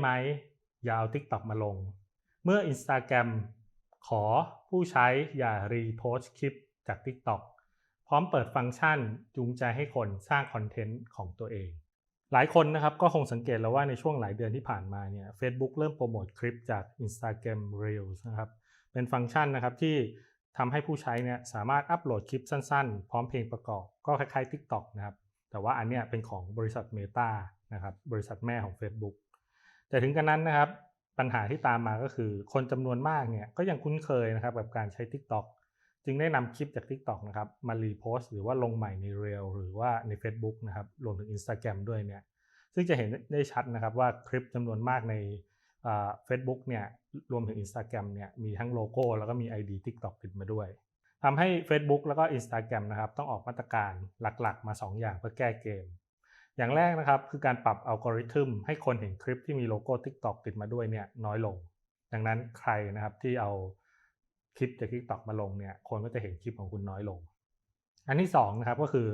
ไหมอย่าเอา TikTok มาลง เมื่อ Instagram ขอผู้ใช้อย่ารีโพสต์คลิปจาก TikTok พร้อมเปิดฟังก์ชันจูงใจให้คนสร้างคอนเทนต์ของตัวเอง หลายคนนะครับก็คงสังเกตแล้วว่าในช่วงหลายเดือนที่ผ่านมาเนี่ย Facebook เริ่มโปรโมทคลิปจาก Instagram Reels นะครับ เป็นฟังก์ชันนะครับที่ทำให้ผู้ใช้เนี่ยสามารถอัปโหลดคลิปสั้นๆ พร้อมเพลงประกอบ ก็คล้ายๆ TikTok นะครับ แต่ว่าอันเนี้ยเป็นของบริษัท Meta นะครับ บริษัทแม่ของ Facebook แต่ถึงกันนั้นนะครับปัญหาที่ตามมาก็คือคนจำนวนมากเนี่ยก็ยังคุ้นเคยนะครับกับการใช้ TikTok จึงได้นำคลิปจาก TikTok นะครับมารีโพสต์หรือว่าลงใหม่ใน Reel หรือว่าใน Facebook นะครับรวมถึง Instagram ด้วยเนี่ยซึ่งจะเห็นได้ชัดนะครับว่าคลิปจำนวนมากในเฟซบุ๊กเนี่ยรวมถึง Instagram เนี่ยมีทั้งโลโก้แล้วก็มี ID TikTok ติดมาด้วยทำให้ Facebook แล้วก็ Instagram นะครับต้องออกมาตรการหลักๆ มา 2 อย่างเพื่อแก้เกม อย่างแรกนะครับคือการปรับอัลกอริทึมให้คนเห็นคลิปที่มีโลโก้ TikTok ติดมาด้วยเนี่ยน้อยลง ดังนั้นใครนะครับที่เอาคลิปจาก TikTok มาลงเนี่ยคนก็จะเห็นคลิปของคุณน้อยลง อันที่2นะครับก็คือ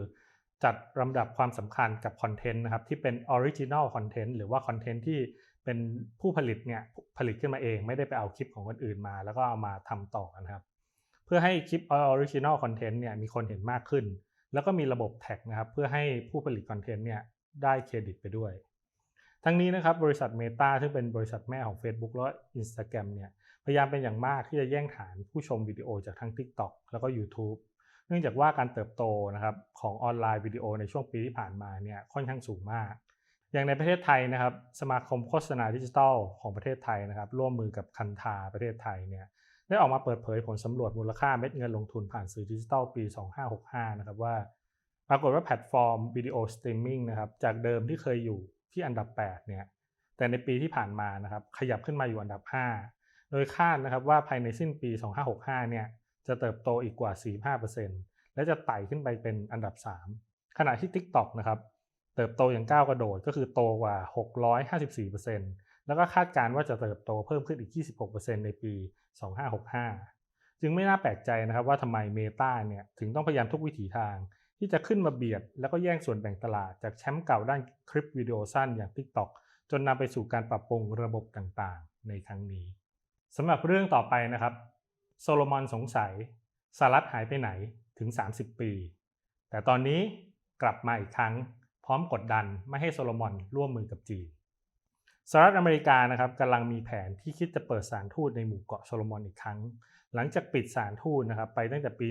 จัดลำดับความสำคัญกับคอนเทนต์นะครับที่เป็นออริจินอลคอนเทนต์หรือว่าคอนเทนต์ที่เป็นผู้ผลิตเนี่ยผลิตขึ้นมาเองไม่ได้ไปเอาคลิปของคนอื่นมา แล้วก็เอามาทำต่อนะครับ เพื่อให้คลิปออริจินอลคอนเทนต์เนี่ยมีคนเห็นมากขึ้น แล้วก็มีระบบแท็กนะครับเพื่อให้ผู้ผลิตคอนเทนต์เนี่ยได้เครดิตไปด้วย ทั้งนี้นะครับบริษัท Meta ซึ่งเป็นบริษัทแม่ของ Facebook และ Instagram เนี่ยพยายามเป็นอย่างมากที่จะแย่งฐานผู้ชมวิดีโอจากทั้ง TikTok แล้วก็ YouTube เนื่องจากว่าการเติบโตนะครับของออนไลน์วิดีโอในช่วงปีที่ผ่านมาเนี่ยค่อนข้างสูงมาก อย่างในประเทศไทยนะครับสมาคมโฆษณาดิจิทัลของประเทศไทยนะครับร่วมมือกับคันธาประเทศไทยเนี่ย ได้ออกมาเปิดเผยผลสำรวจมูลค่าเม็ดเงินลงทุนผ่านสื่อดิจิทัลปี 2565 นะครับว่า ปรากฏว่าแพลตฟอร์มวิดีโอสตรีมมิ่งนะครับจากเดิมที่เคยอยู่ที่อันดับ 8 เนี่ย แต่ในปีที่ผ่านมานะครับขยับขึ้นมาอยู่อันดับ 5 โดยคาดนะครับว่าภายในสิ้นปี 2565 เนี่ยจะเติบโตอีกกว่า 45%และจะไต่ขึ้นไปเป็นอันดับ 3 ขณะที่ TikTok นะครับเติบโตอย่างก้าวกระโดดก็คือโตกว่า 654% แล้วก็คาดการณ์ว่าจะเติบโตเพิ่มขึ้นอีก 26%ในปี 2565 จึงไม่น่าแปลกใจนะครับว่าทำไม Meta เนี่ยถึงต้องพยายามทุกวิถีทาง ที่จะขึ้นมาเบียด แล้วก็แย่งส่วนแบ่งตลาดจากแชมป์เก่าด้านคลิปวิดีโอสั้นอย่าง TikTok จนนำไปสู่การปรับปรุงระบบต่างๆ ในครั้งนี้สำหรับเรื่องต่อไปนะครับโซโลมอนสงสัยสหรัฐหายไปไหนถึง 30 ปี แต่ตอนนี้กลับมาอีกครั้งพร้อมกดดันไม่ให้โซโลมอนร่วมมือกับจีน สหรัฐอเมริกานะครับกำลังมีแผนที่คิดจะเปิดสารทูตในหมู่เกาะโซโลมอนอีกครั้ง หลังจากปิดสารทูตนะครับไปตั้งแต่ปี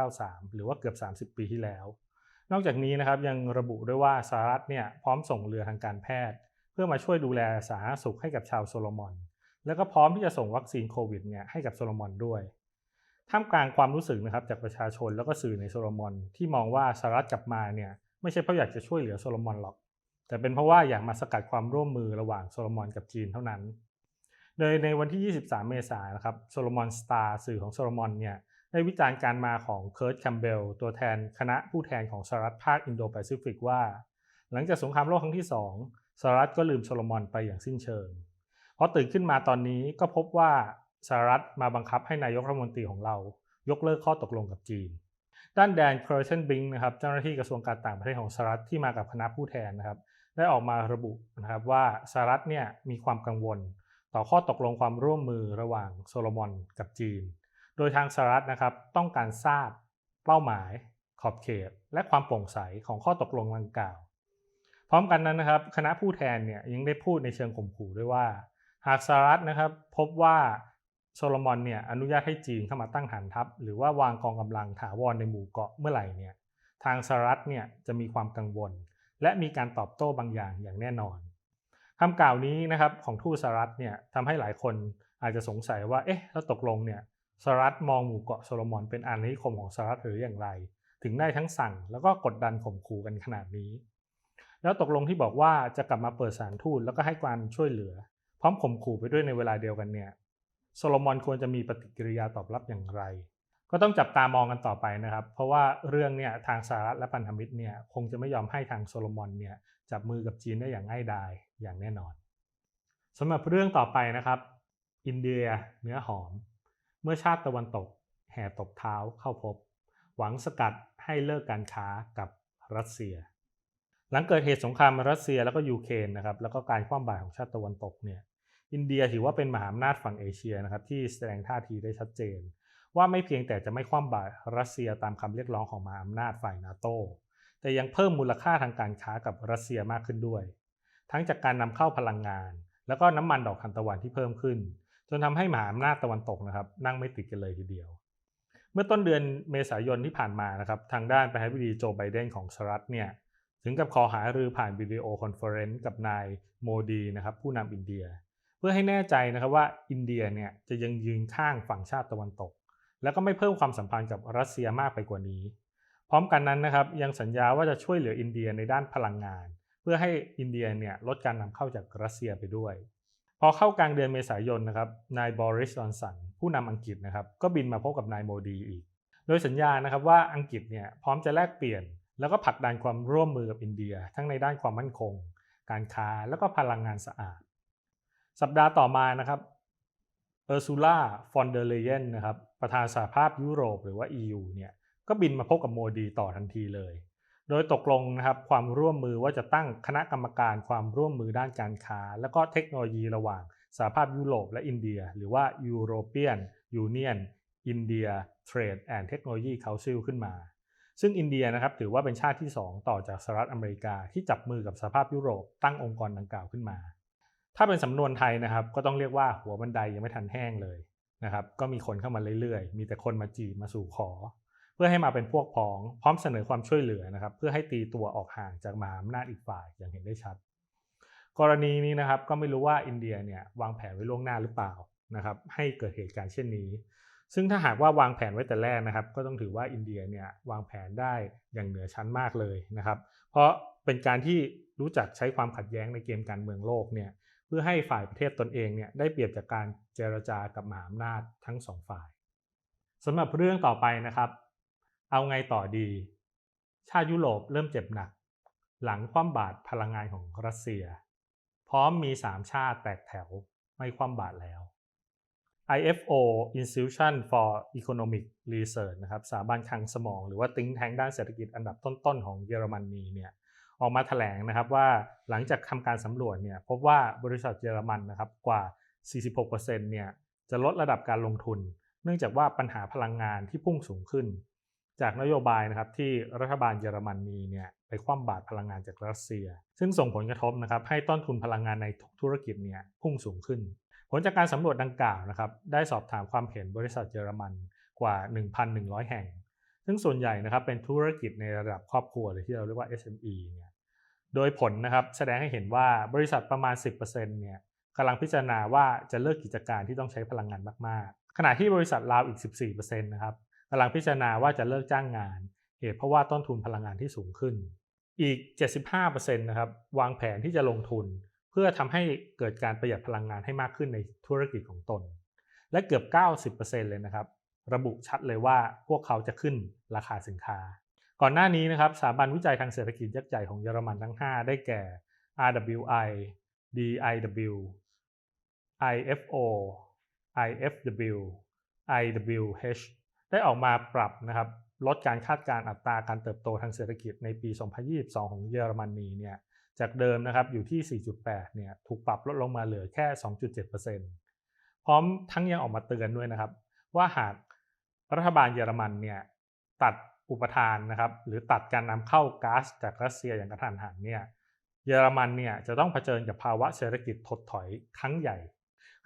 1993 หรือว่าเกือบ 30 ปีที่แล้ว นอกจากนี้นะครับยังระบุด้วยว่าสหรัฐเนี่ยพร้อมส่งเรือทางการแพทย์ เพื่อมาช่วยดูแลสาธารณสุขให้กับชาวโซโลมอน แล้วก็พร้อมที่จะส่งวัคซีนโควิดเนี่ยให้กับโซโลมอนด้วยท่ามกลางความรู้สึกนะครับจากประชาชนแล้วก็สื่อในโซโลมอนที่มองว่าสหรัฐกลับมาเนี่ยไม่ใช่เพราะอยากจะช่วยเหลือโซโลมอนหรอก แต่เป็นเพราะว่าอยากมาสกัดความร่วมมือระหว่างโซโลมอนกับจีนเท่านั้น โดยในวันที่ 23 เมษายนนะครับโซโลมอนสตาร์สื่อของโซโลมอนเนี่ยได้วิจารณ์การมาของเคิร์ตแคมเบลตัวแทนคณะผู้แทนของสหรัฐภาคอินโดแปซิฟิกว่า หลังจากสงครามโลกครั้งที่ 2สหรัฐก็ลืมโซโลมอนไปอย่างสิ้นเชิงเพราะตื่นขึ้นมาตอนนี้ก็พบว่าสหรัฐมาบังคับให้นายกรัฐมนตรีของเรา ยกเลิกข้อตกลงกับจีน ด้านแดนเคอร์เซนบิงนะครับเจ้าหน้าที่กระทรวงการต่างประเทศของสหรัฐที่มากับคณะผู้แทนนะครับ ได้ออกมาระบุนะครับว่าสหรัฐเนี่ยมีความกังวล ต่อข้อตกลงความร่วมมือระหว่างโซโลมอนกับจีน โดยทางสหรัฐนะครับต้องการทราบเป้าหมายขอบเขต และความโปร่งใสของข้อตกลงดังกล่าว พร้อมกันนั้นนะครับคณะผู้แทนเนี่ยยังได้พูดในเชิงข่มขู่ด้วยว่า หากสหรัฐนะครับพบว่าโซโลมอนเนี่ยอนุญาตให้จีนเข้ามาตั้งฐานทัพ หรือว่าวางกองกำลังถาวรในหมู่เกาะเมื่อไหร่เนี่ยทางสหรัฐเนี่ยจะมีความกังวล และมีการตอบโต้บางอย่างอย่างแน่นอนคำกล่าวนี้นะครับของทูตสหรัฐเนี่ยทำให้หลายคนอาจจะสงสัยว่าเอ๊ะแล้วตกลงเนี่ยสหรัฐมองหมู่เกาะโซโลมอนเป็นอาณานิคมของสหรัฐหรืออย่างไร ถึงได้ทั้งสั่งแล้วก็กดดันข่มขู่กันขนาดนี้ แล้วตกลงที่บอกว่าจะกลับมาเปิดสารทูตแล้วก็ให้การช่วยเหลือ พร้อมข่มขู่ไปด้วยในเวลาเดียวกันเนี่ยโซโลมอนควรจะมีปฏิกิริยาตอบรับอย่างไร ก็ต้องจับตามองกันต่อไปนะครับ เพราะว่าเรื่องเนี่ยทางสหรัฐและพันธมิตรเนี่ยคงจะไม่ยอมให้ทางโซโลมอนเนี่ยจับมือกับจีนได้อย่างง่ายดายอย่างแน่นอนสำหรับเรื่องต่อไปนะครับ อินเดียเนื้อหอม เมื่อชาติตะวันตก แห่ตบเท้าเข้าพบ หวังสกัดให้เลิกการค้ากับรัสเซีย หลังเกิดเหตุสงครามรัสเซียแล้วก็ยูเครนนะครับแล้วก็การคว่ำบาตรของชาติตะวันตกเนี่ยอินเดียถือว่าเป็นมหาอำนาจฝั่งเอเชียนะครับที่แสดงท่าทีได้ชัดเจน ว่าไม่เพียงแต่จะไม่คว่ำบาตรรัสเซียตามคำเรียกร้องของมหาอำนาจฝ่ายนาโตแต่ยังเพิ่มมูลค่าทางการค้ากับรัสเซียมากขึ้นด้วย ทั้งจากการนำเข้าพลังงาน แล้วก็น้ำมันดอกทานตะวันที่เพิ่มขึ้น จนทำให้มหาอำนาจตะวันตกนะครับ นั่งไม่ติดกันเลยทีเดียว เมื่อต้นเดือนเมษายนที่ผ่านมานะครับทางด้านประธานาธิบดีโจไบเดนของสหรัฐเนี่ยถึงกับขอหารือผ่านวิดีโอคอนเฟอเรนซ์กับนายโมดีนะครับผู้นำอินเดีย เพื่อให้แน่ใจนะครับว่าอินเดียเนี่ยจะยังยืนข้างฝั่งชาติตะวันตก แล้วก็ไม่เพิ่มความสัมพันธ์กับรัสเซียมากไปกว่านี้ พร้อมกันนั้นนะครับยังสัญญาว่าจะช่วยเหลืออินเดียในด้านพลังงาน เพื่อให้อินเดียเนี่ยลดการนำเข้าจากรัสเซียไปด้วย พอเข้ากลางเดือนเมษายนนะครับนายบริสจอนสันผู้นำอังกฤษนะครับก็บินมาพบกับนายโมดีอีก โดยสัญญานะครับว่าอังกฤษเนี่ยพร้อมจะแลกเปลี่ยน แล้วก็ผลักดันความร่วมมือกับอินเดีย ทั้งในด้านความมั่นคง การค้าแล้วก็พลังงานสะอาด สัปดาห์ต่อมานะครับ ออร์ซูล่าฟอนเดเลเยนนะครับประธานสหภาพยุโรปหรือว่า EU เนี่ยก็บินมาพบกับโมดีต่อทันทีเลย โดยตกลงนะครับความร่วมมือว่าจะตั้งคณะกรรมการความร่วมมือด้านการค้า และก็เทคโนโลยีระหว่างสหภาพยุโรปและอินเดีย หรือว่า European Union India Trade and Technology Council ขึ้นมา ซึ่งอินเดียนะครับถือว่าเป็นชาติที่ 2 ต่อจากสหรัฐอเมริกาที่จับมือกับสหภาพยุโรปตั้งองค์กรดังกล่าวขึ้นมา ถ้าเป็นสำนวนไทยนะครับ ก็ต้องเรียกว่าหัวบันไดยังไม่ทันแห้งเลยนะครับ ก็มีคนเข้ามาเรื่อยๆ มีแต่คนมาจีบมาสู่ขอ เพื่อให้มาเป็นพวกพ้อง พร้อมเสนอความช่วยเหลือนะครับ เพื่อให้ตีตัวออกห่างจากมหาอำนาจอีกฝ่ายอย่างเห็นได้ชัด กรณีนี้นะครับก็ไม่รู้ว่าอินเดียเนี่ยวางแผนไว้ล่วงหน้าหรือเปล่านะครับ ให้เกิดเหตุการณ์เช่นนี้ ซึ่งถ้าหากว่าวางแผนไว้แต่แรกนะครับ ก็ต้องถือว่าอินเดียเนี่ยวางแผนได้อย่างเหนือชั้นมากเลยนะครับ เพราะเป็นการที่รู้จักใช้ความขัดแย้งในเกมการเมืองโลกเนี่ย พื่อให้ฝ่ายประเทศตนเองเนี่ยได้เปรียบจากการเจรจากับมหาอำนาจทั้งสองฝ่ายสำหรับเรื่องต่อไปนะครับ เอาไงต่อดี ชาติยุโรปเริ่มเจ็บหนัก หลังคว่ำบาตรพลังงานของรัสเซีย พร้อมมี 3 ชาติแตกแถวไม่คว่ำบาตรแล้ว IFO Institution for Economic Research นะครับสถาบันคลังสมองหรือว่าติ้งแทงด้านเศรษฐกิจอันดับต้นๆของเยอรมนีเนี่ย ออกมาแถลงนะครับว่าหลังจากทำการสำรวจเนี่ยพบว่าบริษัทเยอรมันนะครับกว่า 46%เนี่ยจะลดระดับการลงทุน เนื่องจากว่าปัญหาพลังงานที่พุ่งสูงขึ้น จากนโยบายนะครับที่รัฐบาลเยอรมนีเนี่ยไปคว่ำบาตรพลังงานจากรัสเซีย ซึ่งส่งผลกระทบนะครับให้ต้นทุนพลังงานในทุกธุรกิจเนี่ยพุ่งสูงขึ้น ผลจากการสำรวจดังกล่าวนะครับได้สอบถามความเห็นบริษัทเยอรมันกว่า 1,100 แห่ง ซึ่งส่วนใหญ่นะครับเป็นธุรกิจในระดับครอบครัวหรือที่เราเรียกว่า SME เนี่ย โดยผลนะครับแสดงให้เห็นว่าบริษัทประมาณ 10%เนี่ยกำลังพิจารณาว่าจะเลิกกิจการที่ต้องใช้พลังงานมากๆ ขณะที่บริษัทราวอีก 14%นะครับกำลังพิจารณาว่าจะเลิกจ้างงาน เหตุเพราะว่าต้นทุนพลังงานที่สูงขึ้น อีก 75%นะครับวางแผนที่จะลงทุน เพื่อทำให้เกิดการประหยัดพลังงานให้มากขึ้นในธุรกิจของตน และเกือบ 90%เลยนะครับ ระบุชัดเลยว่าพวกเขาจะขึ้นราคาสินค้า ก่อนหน้านี้นะครับสถาบันวิจัยทางเศรษฐกิจยักษ์ใหญ่ของเยอรมันทั้ง 5 ได้แก่ RWI DIW IFO IFW IWH ได้ออกมาปรับนะครับลดการคาดการณ์อัตราการเติบโตทางเศรษฐกิจในปี 2022 ของเยอรมนีเนี่ยจากเดิมนะครับอยู่ที่ 4.8 เนี่ยถูกปรับลดลงมาเหลือแค่ 2.7%พร้อมทั้งยังออกมาเตือนด้วยนะครับ ว่าหากรัฐบาลเยอรมันเนี่ยตัด อุปทานนะครับหรือตัดการนำเข้าก๊าซจากรัสเซียอย่างกระทันหันเนี่ยเยอรมันเนี่ยจะต้องเผชิญกับภาวะเศรษฐกิจถดถอยครั้งใหญ่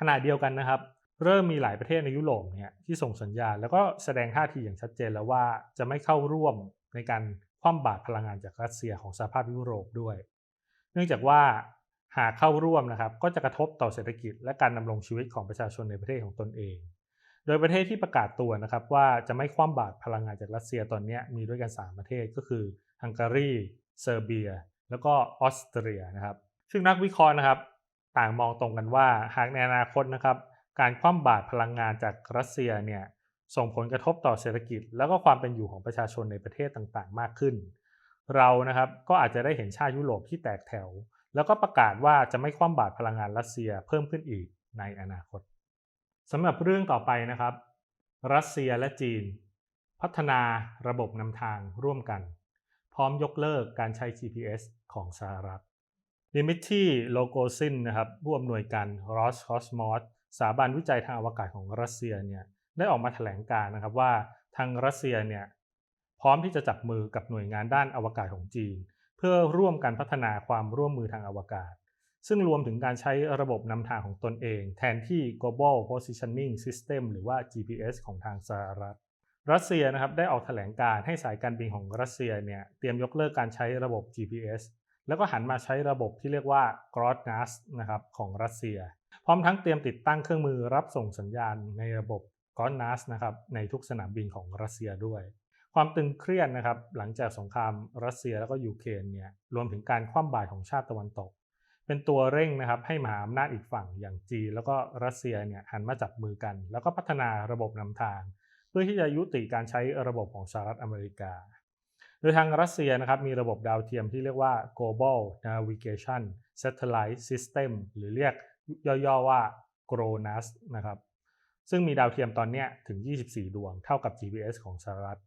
ขณะเดียวกันนะครับ เริ่มมีหลายประเทศในยุโรปเนี่ยที่ส่งสัญญาณ แล้วก็แสดงท่าทีอย่างชัดเจนแล้วว่าจะไม่เข้าร่วมในการคว่ำบาตรพลังงานจากรัสเซียของสหภาพยุโรปด้วย เนื่องจากว่าหากเข้าร่วมนะครับก็จะกระทบต่อเศรษฐกิจและการดำรงชีวิตของประชาชนในประเทศของตนเอง โดยประเทศที่ประกาศตัวนะครับว่าจะไม่คว่ำบาตรพลังงานจากรัสเซียตอนนี้มีด้วยกัน 3 ประเทศก็คือฮังการี เซอร์เบีย แล้วก็ออสเตรียนะครับ ซึ่งนักวิเคราะห์นะครับ ต่างมองตรงกันว่าหากในอนาคตนะครับ การคว่ำบาตรพลังงานจากรัสเซียเนี่ยส่งผลกระทบต่อเศรษฐกิจ แล้วก็ความเป็นอยู่ของประชาชนในประเทศต่างๆ มากขึ้น เรานะครับก็อาจจะได้เห็นชาติยุโรปที่แตกแถว แล้วก็ประกาศว่าจะไม่คว่ำบาตรพลังงานรัสเซียเพิ่มขึ้นอีกในอนาคต สำหรับเรื่องต่อไปนะครับ รัสเซียและจีน พัฒนาระบบนำทางร่วมกัน พร้อมยกเลิกการใช้ GPS ของสหรัฐดิมิทรีโลโกซินนะครับผู้อำนวยการรอสคอสมอสสถาบันวิจัยทางอวกาศของรัสเซียเนี่ยได้ออกมาแถลงการนะครับว่าทางรัสเซียเนี่ยพร้อมที่จะจับมือกับหน่วยงานด้านอวกาศของจีน เพื่อร่วมกันพัฒนาความร่วมมือทางอวกาศ ซึ่งรวมถึงการใช้ระบบนำทางของตนเอง แทนที่ global positioning system หรือว่า GPS ของทางสหรัฐ รัสเซียนะครับได้ออกแถลงการให้สายการบินของรัสเซียเนี่ยเตรียมยกเลิกการใช้ระบบ GPS แล้วก็หันมาใช้ระบบที่เรียกว่า GLONASS นะครับของรัสเซีย พร้อมทั้งเตรียมติดตั้งเครื่องมือรับส่งสัญญาณในระบบ GLONASS นะครับในทุกสนามบินของรัสเซียด้วย ความตึงเครียดนะครับหลังจากสงครามรัสเซียแล้วก็ยูเครนเนี่ยรวมถึงการคว่ำบาตรของชาติตะวันตก เป็นตัวเร่งนะครับให้มหาอำนาจอีกฝั่งอย่างจีนแล้วก็รัสเซียเนี่ยหันมาจับมือกัน แล้วก็พัฒนาระบบนำทาง เพื่อที่จะยุติการใช้ระบบของสหรัฐอเมริกา โดยทางรัสเซียนะครับมีระบบดาวเทียมที่เรียกว่า global navigation satellite system หรือเรียกย่อๆว่า GLONASS นะครับซึ่งมีดาวเทียมตอนนี้ถึง 24 ดวงเท่ากับ GPS ของสหรัฐ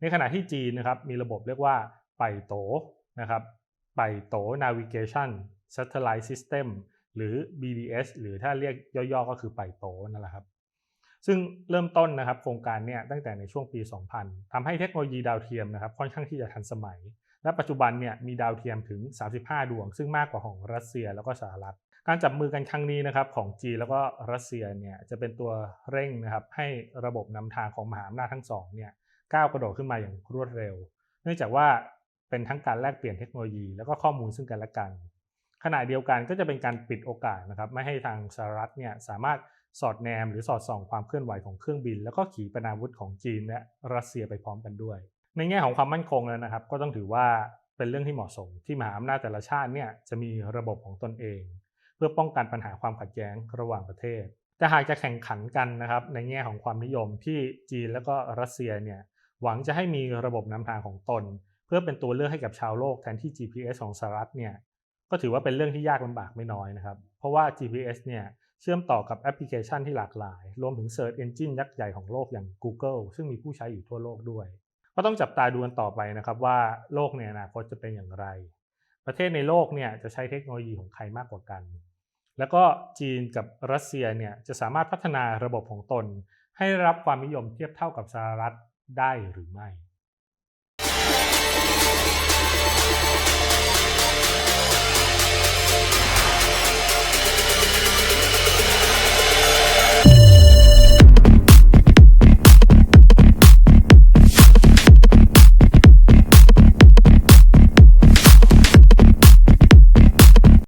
ในขณะที่จีนนะครับมีระบบเรียกว่าไปโตนะครับไปโต navigation satellite system หรือ BBS หรือถ้าเรียกย่อๆก็คือไปโตนั่นแหละครับ ซึ่งเริ่มต้นนะครับโครงการเนี่ยตั้งแต่ในช่วงปี 2000ทำให้เทคโนโลยีดาวเทียมนะครับค่อนข้างที่จะทันสมัย และปัจจุบันเนี่ยมีดาวเทียมถึง 35 ดวง ซึ่งมากกว่าของรัสเซียแล้วก็สหรัฐ การจับมือกันครั้งนี้นะครับของจีนแล้วก็รัสเซียเนี่ยจะเป็นตัวเร่งนะครับให้ระบบนำทางของมหาอำนาจทั้งสองเนี่ยก้าวกระโดดขึ้นมาอย่างรวดเร็ว เนื่องจากว่าเป็นทั้งการแลกเปลี่ยนเทคโนโลยี แล้วก็ข้อมูลซึ่งกันและกัน ขณะเดียวกันก็จะเป็นการปิดโอกาสนะครับไม่ให้ทางสหรัฐเนี่ยสามารถสอดแนมหรือสอดส่องความเคลื่อนไหวของเครื่องบิน แล้วก็ขีปนาวุธของจีนและรัสเซียไปพร้อมกันด้วย ในแง่ของความมั่นคงแล้วนะครับ ก็ต้องถือว่าเป็นเรื่องที่เหมาะสม ที่มหาอำนาจแต่ละชาติเนี่ยจะมีระบบของตนเอง เพื่อป้องกันปัญหาความขัดแย้งระหว่างประเทศ แต่หากจะแข่งขันกันนะครับในแง่ของความนิยมที่จีนแล้วก็รัสเซียเนี่ยหวังจะให้มีระบบนำทางของตน เพื่อเป็นตัวเลือกให้กับชาวโลกแทนที่ GPS ของสหรัฐเนี่ย ก็ถือว่าเป็นเรื่องที่ยากลำบากไม่น้อยนะครับ เพราะว่า GPS เนี่ยเชื่อมต่อกับแอปพลิเคชันที่หลากหลาย รวมถึง Search Engine ยักษ์ใหญ่ของโลกอย่าง Google ซึ่งมีผู้ใช้อยู่ทั่วโลกด้วย ก็ต้องจับตาดูกันต่อไปนะครับว่าโลกในอนาคตจะเป็นอย่างไร ประเทศในโลกเนี่ยจะใช้เทคโนโลยีของใครมากกว่ากัน แล้วก็จีนกับรัสเซียเนี่ยจะสามารถพัฒนาระบบของตน ให้รับความนิยมเทียบเท่ากับสหรัฐได้หรือไม่